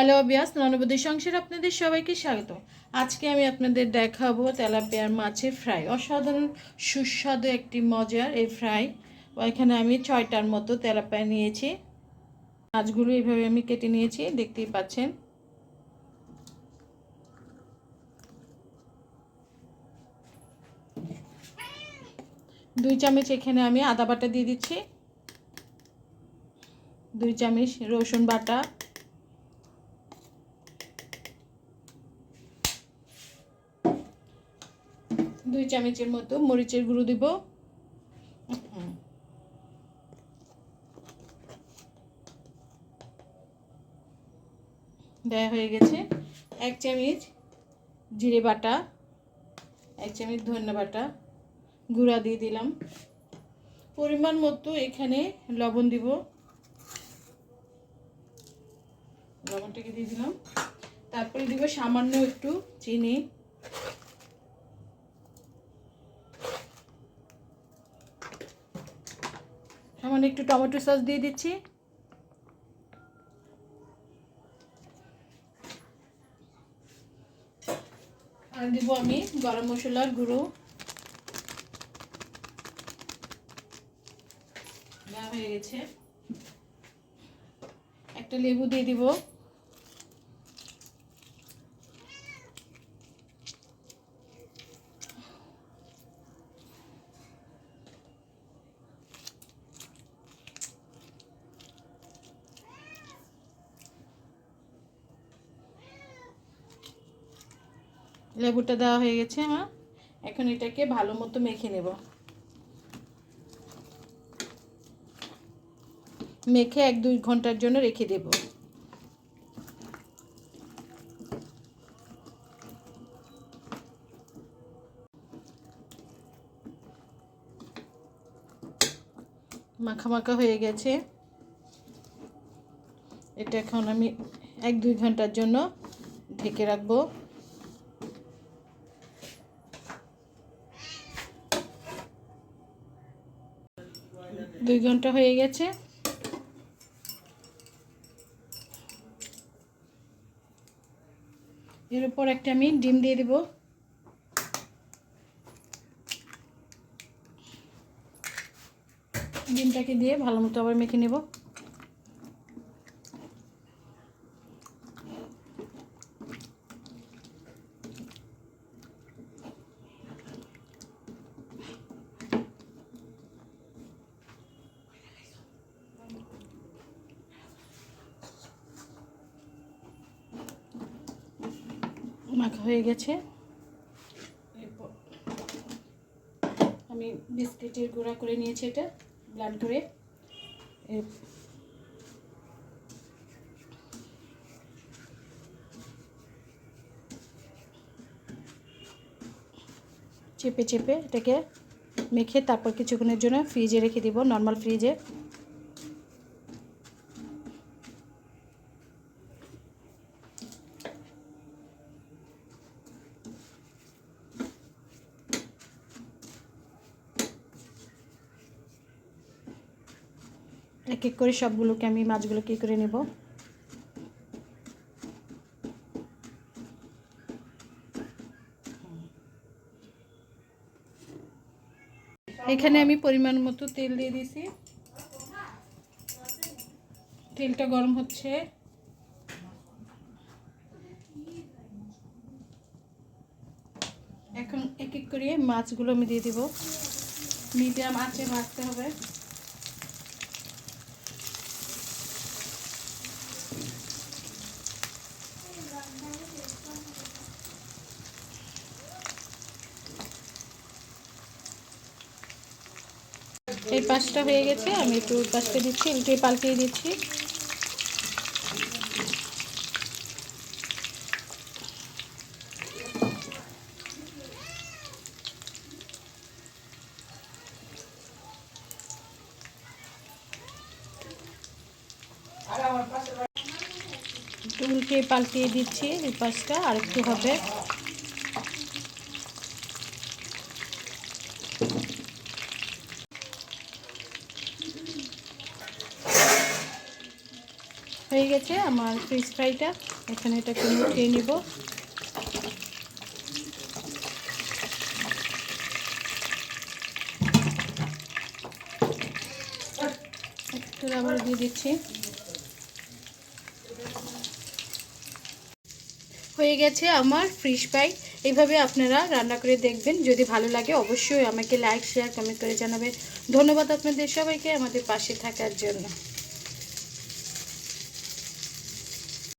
Hello obvious ননবদী সংসার আপনাদের সবাইকে স্বাগত। আজকে আমি আপনাদের দেখাবো তেলাপিয়ার মাছের ফ্রাই। অসাধারণ, সুস্বাদু একটি মজার এই ফ্রাই। এখানে আমি ছয়টার মতো তেলাপিয়া নিয়েছি। মাছগুলো এইভাবে আমি কেটে নিয়েছি, দেখতেই পাচ্ছেন। দুই চামচ এখানে আমি আদা বাটা দিয়ে দিচ্ছি। দুই চামচ রসুন বাটা দুই চামচের মতো মরিচের গুঁড়ো দিব। দেয়া হয়ে গেছে এক চামচ জিরে বাটা, এক চামচ ধনে বাটা গুঁড়া দিয়ে দিলাম। পরিমাণ মতো এখানে লবণ দিব। লবণটাকে দিয়ে দিলাম। তারপরে দিব সামান্য একটু চিনি। সামান্য একটু টমেটো সস দিয়ে দিচ্ছি। আর দিব আমি গরম মশলার গুঁড়ো। হয়ে গেছে। একটা লেবু দিয়ে দিব। লেবুটা দেওয়া হয়ে গেছে আমার। এখন এটাকে ভালো মতো মেখে নেব। মেখে এক দুই ঘণ্টার জন্য রেখে দেব। মাখা মাখা হয়ে গেছে। এটা এখন আমি এক দুই ঘণ্টার জন্য ঢেকে রাখব। দুই ঘণ্টা হয়ে গেছে। এর উপর একটা আমি ডিম দিয়ে দেব। ডিমটাকে দিয়ে ভালো মতো আবার মেখে নেব। মাখা হয়ে গেছে। এরপর আমি বিস্কিটের গুঁড়া করে নিয়েছি এটা ব্লাড করে। চেপে চেপে এটাকে মেখে তারপর কিছুক্ষণের জন্য ফ্রিজে রেখে দিব, নর্মাল ফ্রিজে। এক এক করে সবগুলোকে আমি মাছগুলোকে করে নেব? এখানে আমি পরিমাণ মতো তেল দিয়ে দিছি তেলটা গরম হচ্ছে। এখন এক এক করে মাছগুলো আমি দিয়ে দিব। মিডিয়াম আঁচে ভাজতে হবে। এই পাঁচটা হয়ে গেছে, আমি একটু পাঁচটা দিচ্ছি, উল্টে পাল্টিয়ে দিচ্ছি। উল্টে পাল্টিয়ে দিচ্ছি এই পাঁচটা আর একটু হবে। হয়ে গেছে আমার ফিশ ফ্রাইটা। এখানে এটাকে নিব। একটু আবার দিয়ে দিচ্ছি। হয়ে গেছে আমার ফিশ ফ্রাই। এইভাবে আপনারা রান্না করে দেখবেন। যদি ভালো লাগে অবশ্যই আমাকে লাইক, শেয়ার কমেন্ট করে জানাবেন। ধন্যবাদ আপনাদের সবাইকে আমাদের পাশে থাকার জন্য।